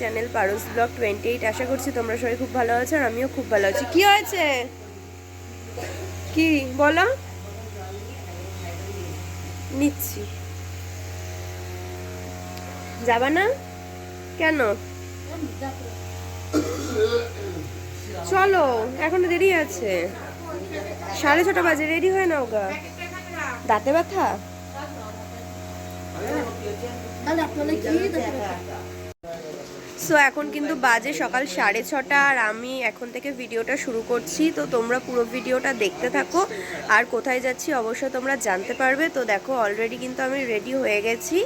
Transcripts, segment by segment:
Channel পারস blog twenty eight আশা করছি তোমরা সবাই খুব ভালো আছো আর আমিও খুব ভালো আছি। কি হয়েছে? কি? বলো। নিচ্ছি। যাবা না? কেন? চলো, এখনও দেরি আছে। সাড়ে ছটা বাজে রেডি হয়ে নাও গা। দাঁতে ব্যথা? সো এখন কিন্তু বাজে সকাল সাড়ে ছটা আর আমি এখন থেকে ভিডিওটা শুরু করছি। তো তোমরা পুরো ভিডিওটা দেখতে থাকো। আর কোথায় যাচ্ছি অবশ্যই তোমরা জানতে পারবে। তো দেখো অলরেডি কিন্তু আমি রেডি হয়ে গেছি।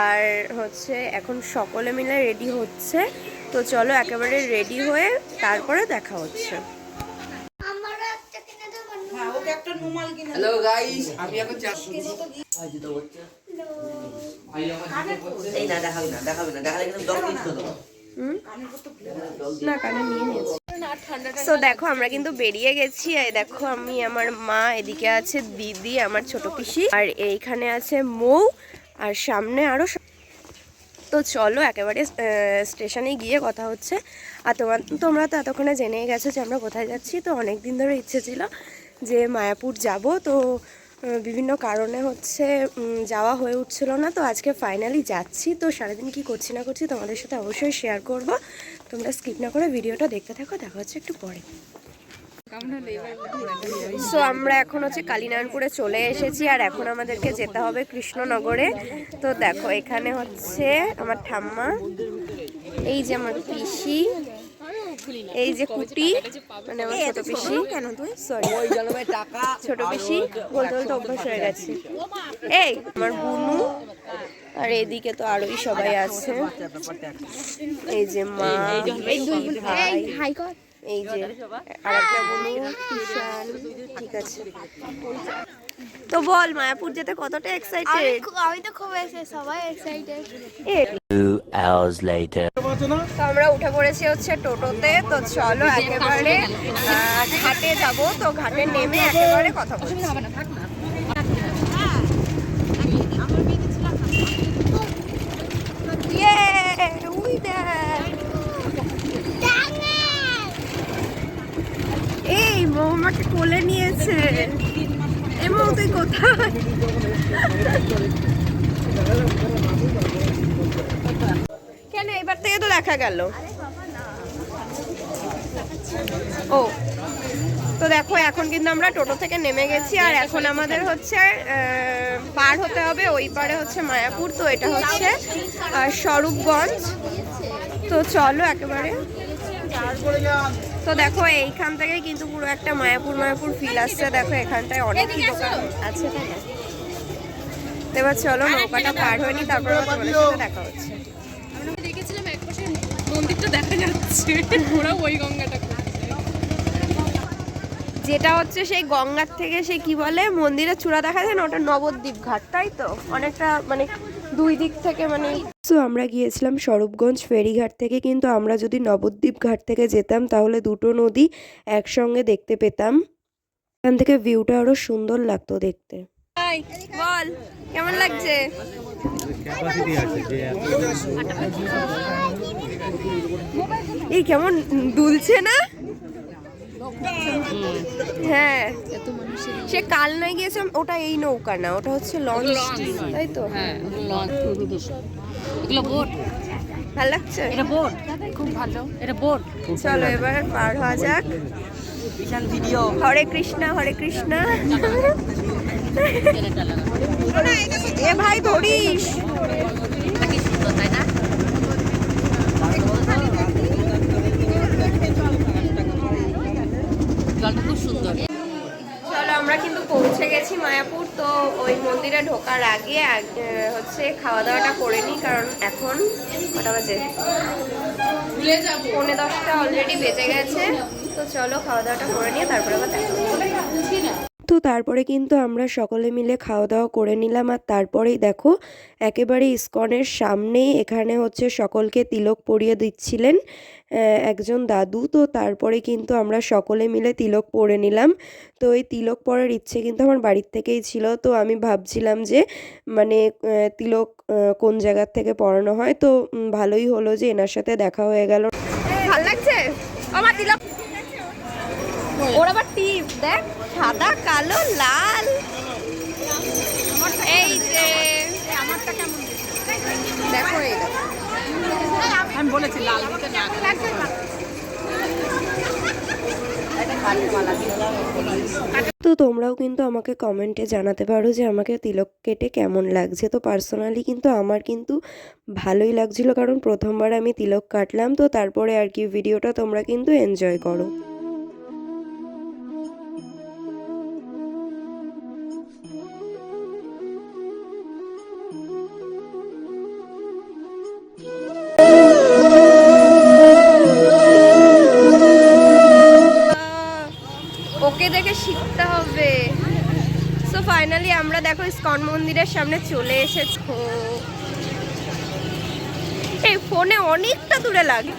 আর হচ্ছে এখন সকলে মিলে রেডি হচ্ছে। তো চলো একেবারে রেডি হয়ে তারপরে দেখা হচ্ছে। আমারও একটা কিনে হ্যালো গাইস আমি এখন সো দেখো, আমরা কিন্তু বেরিয়ে গেছি। দেখো, আমি, আমার মা, এদিকে আছে দিদি, আমার ছোট পিসি, আর এইখানে আছে মৌ, আর সামনে আরও তো চলো, একেবারে স্টেশনে গিয়ে কথা হচ্ছে। আর তোমার, তোমরা তো এতক্ষণে জেনে গেছো যে আমরা কোথায় যাচ্ছি। তো অনেক দিন ধরে ইচ্ছে ছিল যে মায়াপুর যাব। তো বিভিন্ন কারণে হচ্ছে যাওয়া হয়ে উঠছিল না, তো আজকে ফাইনালি যাচ্ছি। তো সারাদিন কি করছি না করছি তোমাদের সাথে অবশ্যই শেয়ার করব। তোমরা স্কিপ না করে ভিডিওটা দেখতে থাকো, দেখা হচ্ছে একটু পরে। সো আমরা এখন হচ্ছে কালীনারায়ণপুরে চলে এসেছি, আর এখন আমাদেরকে যেতে হবে কৃষ্ণনগরে। তো দেখো, এখানে হচ্ছে আমার ঠাম্মা, এই যে আমার পিসি এই যে কুটি মানে আমার ছোট পিসি। কেন তুই? সরি ওই জন্মে টাকা ছোট পিসি বলতে বলতে অভ্যাস হয়ে গেছে। এই আমার বুনু আর এদিকে তো আরোই সবাই আছে। এই যে মা এই দুই ভাই। হাই কর। এই যে আরেকটা বুনু কিষান ঠিক আছে। তো বল মায়াপুর যেতে কতটা এক্সাইটেড আমি তো খুব সবাই এক্সাইটেড তো আমরা উঠে পড়েছি হচ্ছে টোটোতে তো চলো একেবারে ঘাটে যাব তো ঘাটে নেমে একেবারে কথা বলছি। এই মৌ কোলে নিয়েছে। মৌ তুই কেন, এবার থেকে তো দেখা গেল। ও, তো দেখো, এখন কিন্তু আমরা টোটো থেকে নেমে গেছি, আর এখন আমাদের হচ্ছে পার হতে হবে ওই পারে হচ্ছে মায়াপুর, তো এটা হচ্ছে স্বরূপগঞ্জ। তো চলো একেবারে। তো দেখো এইখান থেকে কিন্তু পুরো একটা মায়াপুর মায়াপুর ফিল আসছে। দেখো এখানটায় অনেকই দোকান আছে তাই না? এবার চলো নৌকাটা পার হয়নি তারপর তোমাদের সাথে দেখা হচ্ছে। আমরা দেখেছিলাম একপাশে মন্দিরটা দেখা যাচ্ছে ওরা ওই গঙ্গাটা যেটা হচ্ছে সেই গঙ্গার থেকে সেই কি বলে মন্দিরের চূড়া দেখা যায় না? ওটা নবদ্বীপ ঘাট তাই তো? অনেকটা মানে দুই দিক থেকে মানে সো আমরা গিয়েছিলাম স্বরূপগঞ্জ ফেরিঘাট থেকে কিন্তু আমরা যদি নবদ্বীপ ঘাট থেকে যেতাম তাহলে দুটো নদী একসঙ্গে দেখতে পেতাম। এখান থেকে ভিউটা আরও সুন্দর লাগতো দেখতে। বল কেমন লাগছে? এই কেমন দুলছে না? হ্যাঁ সে কাল নয় গিয়েছিলাম ওটা এই নৌকা না ওটা হচ্ছে লঞ্চ। তাই তো? হ্যাঁ এগুলো বোট। ভালো লাগছে? এটা বোট। খুব ভালো। এটা বোট। চলো এবার পার হওয়া যাক। বিশাল ভিডিও হরে কৃষ্ণা হরে কৃষ্ণা। এ ভাই ধরিস কি সুন্দর তাই না জলটা খুব সুন্দর চলো আমরা কিন্তু পৌঁছে গেছি মায়াপুর তো ওই মন্দিরে ঢোকার আগে হচ্ছে খাওয়া দাওয়াটা করে নিই কারণ এখন কটা বাজে? পৌনে দশটা অলরেডি বেজে গেছে তো চলো খাওয়া দাওয়াটা করে নিয়ে তারপরে আবার দেখা তারপরে কিন্তু আমরা সকলে মিলে খাওয়া দাওয়া করে নিলাম। আর তারপরেই দেখো, একেবারে ইস্কনের সামনেই এখানে হচ্ছে সকলকে তিলক পরিয়ে দিচ্ছিলেন একজন দাদু। তো তারপরে কিন্তু আমরা সকলে মিলে তিলক পরে নিলাম। তো এই তিলক পরার ইচ্ছে কিন্তু আমার বাড়ির থেকেই ছিল। তো আমি ভাবছিলাম যে মানে তিলক কোন জায়গার থেকে পরানো হয়? তো ভালোই হলো যে এনার সাথে দেখা হয়ে গেল। ভালো লাগছে? আমার তিলক ওর আবার টিপ দেখ সাদা কালো লাল। এই যে আমারটা কেমন দেখো। এই আমি বলেছি লাল দিতে না তো তোমরাও কিন্তু আমাকে কমেন্টে জানাতে পারো যে আমাকে তিলক কেটে কেমন লাগছে। তো পার্সোনালি কিন্তু আমার কিন্তু ভালোই লাগছিল কারণ প্রথমবার আমি তিলক কাটলাম তো তারপরে আর কি ভিডিওটা তোমরা কিন্তু এনজয় করো। দেখে শিখতে হবে। সো ফাইনালি আমরা দেখো ইস্কন মন্দিরের সামনে চলে এসেছি। এই ফোনে অনেকটা দূরে লাগে।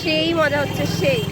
সেই মজা হচ্ছে সেই।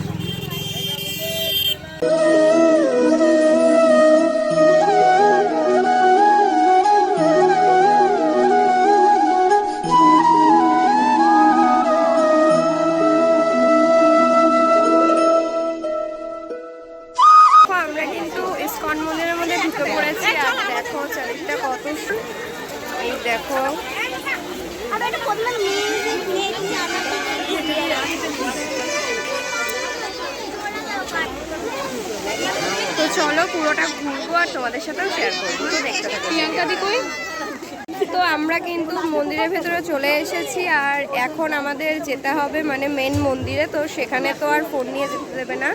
ভেতরে চলে এসেছি আর এখন আমাদের যেতে হবে মানে মেন মন্দিরে, তো সেখানে তো আর ফোন নিয়ে যেতে দেবে না।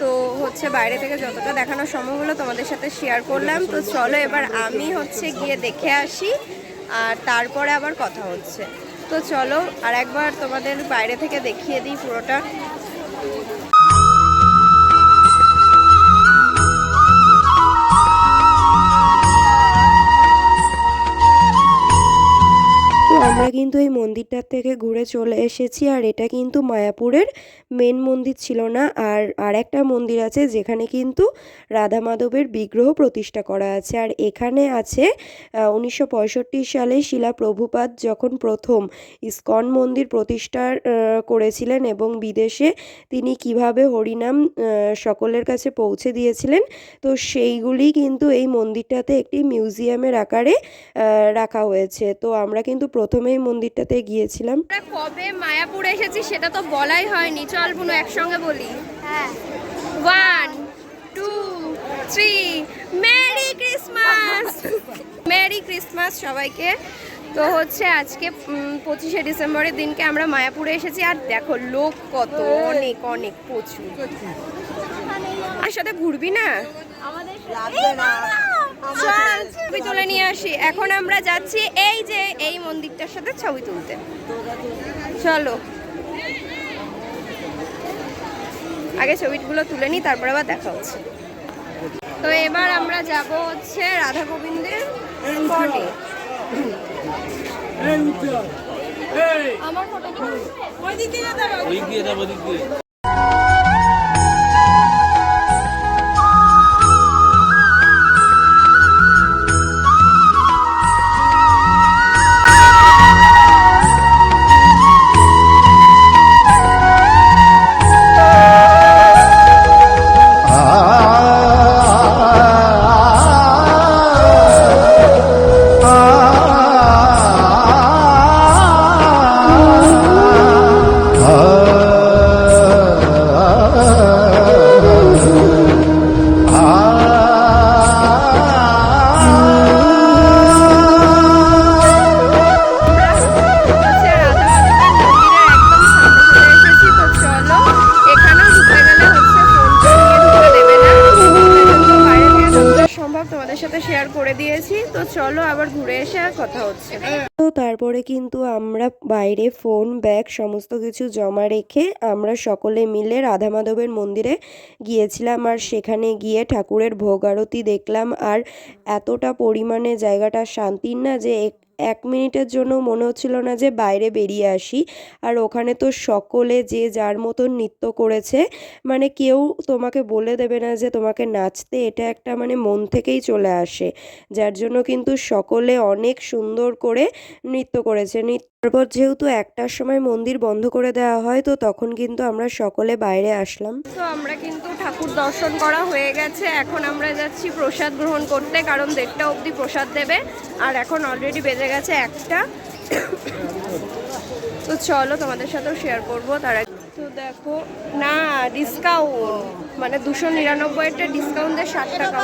তো হচ্ছে বাইরে থেকে যতটা দেখানো সম্ভব হলো তোমাদের সাথে শেয়ার করলাম। তো চলো এবার আমি হচ্ছে গিয়ে দেখে আসি আর তারপরে আবার কথা হচ্ছে। তো চলো আর একবার তোমাদের বাইরে থেকে দেখিয়ে দিই পুরোটা। আমরা কিন্তু এই মন্দিরটার থেকে ঘুরে চলে এসেছি, আর এটা কিন্তু মায়াপুরের মেন মন্দির ছিল না। আর আর একটা মন্দির আছে যেখানে কিন্তু রাধা মাধবের বিগ্রহ প্রতিষ্ঠা করা আছে। আর এখানে আছে উনিশশো পঁয়ষট্টি সালে শিলা প্রভুপাদ যখন প্রথম ইস্কন মন্দির প্রতিষ্ঠা করেছিলেন এবং বিদেশে তিনি কীভাবে হরিনাম সকলের কাছে পৌঁছে দিয়েছিলেন, তো সেইগুলি কিন্তু এই মন্দিরটাতে একটি মিউজিয়ামের আকারে রাখা হয়েছে। তো আমরা কিন্তু প্রথমেই মন্দিরটাতে গিয়েছিলাম। কবে মায়াপুর এসেছি সেটা তো বলাই হয়নি। চল বুনু একসঙ্গে বলি। হ্যাঁ। One two three merry Christmas merry Christmas সবাইকে। তো হচ্ছে আজকে পঁচিশে ডিসেম্বরের দিনকে আমরা মায়াপুরে এসেছি। আর দেখো লোক কত অনেক অনেক প্রচুর। আর সাথে ঘুরবি না? আমাদের চল ছবি তুলে নিয়ে আসি। এখন আমরা যাচ্ছি এই যে এই মন্দিরটার সাথে ছবি তুলতে। চলো। আগে ছবিগুলো তুলে নিই তারপর আবার দেখা হচ্ছে। তো এবার আমরা যাব হচ্ছে রাধা গোবিন্দের স্পটে আমার ফটো হচ্ছে তো চলো আবার ঘুরে এসে আর কথা হচ্ছে। তো তারপরে কিন্তু আমরা বাইরে ফোন ব্যাগ সমস্ত কিছু জমা রেখে আমরা সকলে মিলে রাধা মাধবের মন্দিরে গিয়েছিলাম আর সেখানে গিয়ে ঠাকুরের ভোগ আরতি দেখলাম আর এতটা পরিমাণে জায়গাটা শান্তির না যে এক- মিনিটের জন্য মনে হচ্ছিল না যে বাইরে বেরিয়ে আসি। আর ওখানে তো সকলে যে যার মতন নৃত্য করেছে মানে কেউ তোমাকে বলে দেবে না যে তোমাকে নাচতে এটা একটা মানে মন থেকেই চলে আসে। যার জন্য কিন্তু সকলে অনেক সুন্দর করে নৃত্য করেছে। নৃত্য তারপর যেহেতু একটার সময় মন্দির বন্ধ করে দেওয়া হয়, তো তখন কিন্তু আমরা সকলে বাইরে আসলাম। তো আমরা কিন্তু ঠাকুর দর্শন করা হয়ে গেছে। এখন আমরা যাচ্ছি প্রসাদ গ্রহণ করতে, কারণ দেড়টা অবধি প্রসাদ দেবে। আর এখন অলরেডি বেজে গেছে একটা। তো চলো তোমাদের সাথেও শেয়ার করব। তার তো দেখো, না ডিসকাউন্ট মানে দুশো নিরানব্বইটা ডিসকাউন্ট দেয় ষাট টাকা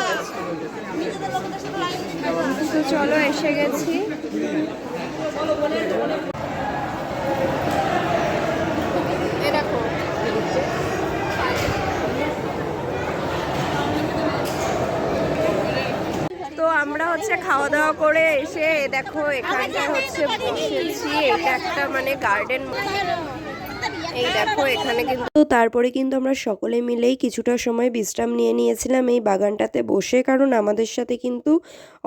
তো চলো, এসে গেছি এ দেখো তো আমরা হচ্ছে খাওয়া দাওয়া করে এসে দেখো, এখানটা হচ্ছে বসেছি, এটা একটা মানে গার্ডেন এই দেখো, এখানে কিন্তু তো তারপরে কিন্তু আমরা সকলে মিলেই কিছুটা সময় বিশ্রাম নিয়ে নিয়েছিলাম এই বাগানটাতে বসে। কারণ আমাদের সাথে কিন্তু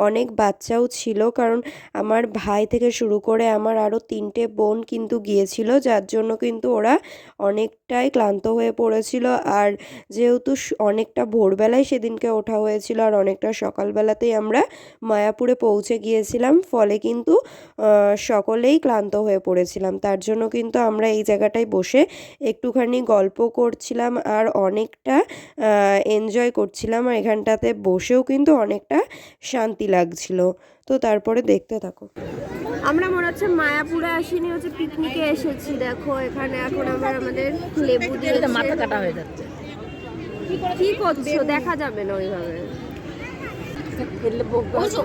অনেক বাচ্চাও ছিল। কারণ আমার ভাই থেকে শুরু করে আমার আরও তিনটে বোন কিন্তু গিয়েছিল, যার জন্য কিন্তু ওরা অনেকটাই ক্লান্ত হয়ে পড়েছিল। আর যেহেতু অনেকটা ভোরবেলায় সেদিনকে ওঠা হয়েছিল আর অনেকটা সকালবেলাতেই আমরা মায়াপুরে পৌঁছে গিয়েছিলাম, ফলে কিন্তু সকলেই ক্লান্ত হয়ে পড়েছিলাম। তার জন্য কিন্তু আমরা এই জায়গাটায় বসে একটুখানি গল্প করছিলাম আর অনেকটা এনজয় করছিলাম। আর এখানটাতে বসেও কিন্তু অনেকটা শান্তি লাগছিল। তো তারপরে দেখতে থাকো। আমরা মনে হচ্ছে মায়াপুরে আসিনি হচ্ছে পিকনিকে এসেছি। দেখো এখানে এখন আবার আমাদের লেবু দিয়ে মাথা কাটা হয়ে যাচ্ছে। কি করছ? দেখা যাবে না ওইভাবে।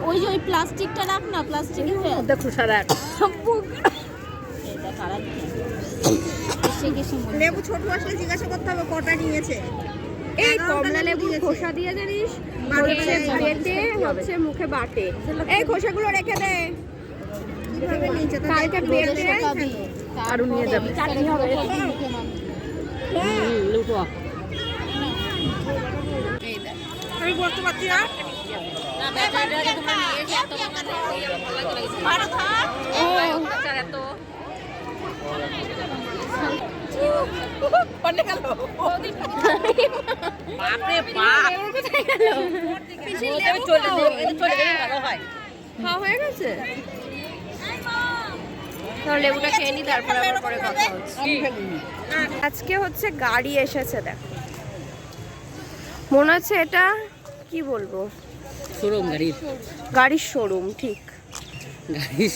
ওই যে ওই প্লাস্টিকটা রাখ না প্লাস্টিকের হয়ে দেখো সারা। মনে হয়। লেবু ছোট আসলে জিজ্ঞাসা করতে হবে কটা নিয়েছে? এই কমলা লেবুর খোসা দিয়ে জানিস? হচ্ছে বেটে। হচ্ছে মুখে বাটে। এই খোসাগুলো রেখে দে। কালকে বেটে আরও নিয়ে যাবে। চাটনি হবে। এরকম মুখে মাখবি। লুটো আমি বলতে পারছি না। খাওয়া হয়ে গেছে লেবুটা খেয়ে নি তারপর আবার পরে কথা হচ্ছে আজকে হচ্ছে গাড়ি এসেছে দেখ। মনে হচ্ছে এটা কি বলব? শোরুম গাড়ির। গাড়ির শোরুম ঠিক। গাড়ির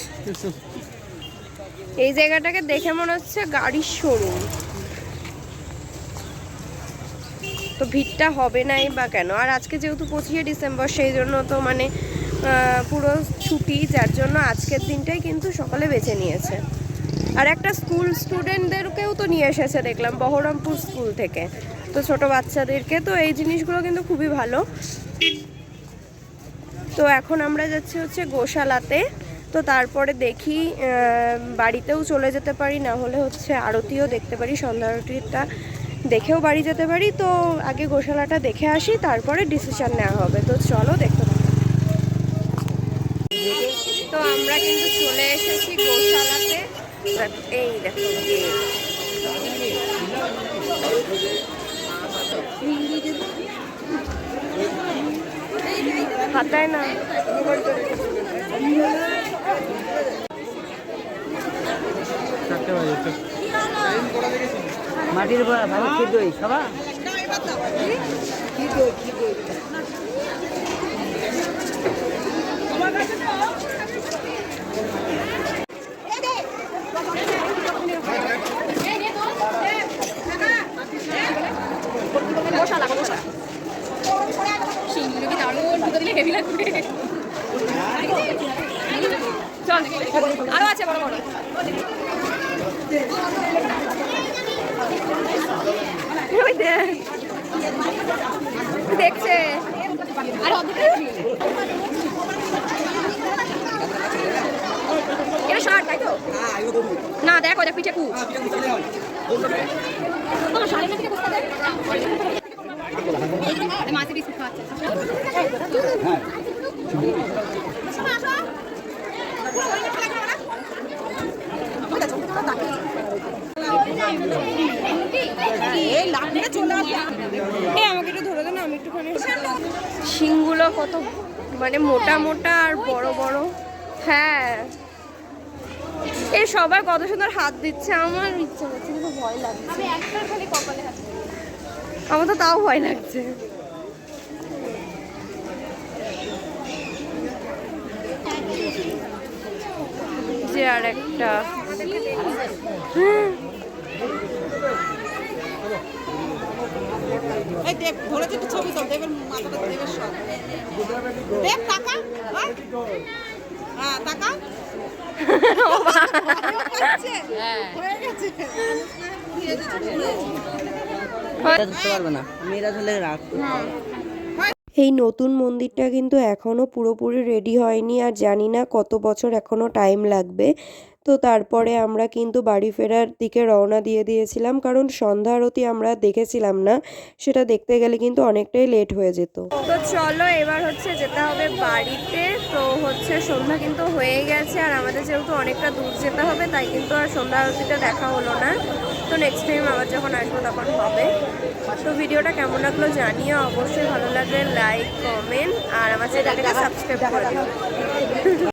এই জায়গাটাকে দেখে মনে হচ্ছে গাড়ির শোরুম তো ভিড়টা হবে নাই বা কেন? আর আজকে যেহেতু পঁচিশে ডিসেম্বর, সেই জন্য তো মানে পুরো ছুটি, যার জন্য আজকের দিনটাই কিন্তু সকালে বেছে নিয়েছে। আর একটা স্কুল স্টুডেন্টদেরকেও তো নিয়ে এসেছে দেখলাম, বহরমপুর স্কুল থেকে। তো ছোট বাচ্চাদেরকে তো এই জিনিসগুলো কিন্তু খুবই ভালো। তো এখন আমরা যাচ্ছি হচ্ছে গোশালাতে। তো তারপরে দেখি বাড়িতেও চলে যেতে পারি, না হলে হচ্ছে আরতিও দেখতে পারি, সন্ধ্যা আরতিটা দেখেও বাড়ি যেতে পারি। তো আগে গোশালাটা দেখে আসি, তারপরে ডিসিশন নেওয়া হবে। তো চলো দেখতে। তো আমরা কিন্তু চলে এসেছি গোশালাতে। এই দেখো। হাতায় না? মাটির বড়া ভালো কি দই সবা শিংগুলো কি দারুণ ঢুকে দিলে হেভি লাগবে চল আরও আছে বড় বড়। দেখছে। আর এটা সর তাই তো? না দেখো দেখ পিঠে কুচ মাছের বিস্কুট খাওয়াচ্ছে। শিংগুলো কত মানে মোটা মোটা আর বড় বড়। হ্যাঁ। এই সবাই কত সুন্দর হাত দিচ্ছে, আমার ইচ্ছে করছে কিন্তু ভয় লাগছে। আমার তো তাও ভয় লাগছে। যে আর একটা হ্যাঁ এই নতুন মন্দিরটা কিন্তু এখনও পুরোপুরি রেডি হয়নি, আর জানি না কত বছর এখনও টাইম লাগবে। তো তারপরে আমরা কিন্তু বাড়ি ফেরার দিকে রওনা দিয়ে দিয়েছিলাম, কারণ সন্ধ্যা আরতি আমরা দেখেছিলাম না, সেটা দেখতে গেলে কিন্তু অনেকটাই লেট হয়ে যেত। তো চলো এবার হচ্ছে যেতে হবে বাড়িতে, তো হচ্ছে সন্ধ্যা কিন্তু হয়ে গেছে, আর আমাদের যেহেতু অনেকটা দূর যেতে হবে, তাই কিন্তু আর সন্ধ্যা আরতিটা দেখা হলো না। তো নেক্সট টাইম আবার যখন আসব তখন হবে। তো ভিডিওটা কেমন লাগল জানিও, অবশ্যই ভালো লাগলে লাইক কমেন্ট আর আমার চ্যানেলটাকে সাবস্ক্রাইব করে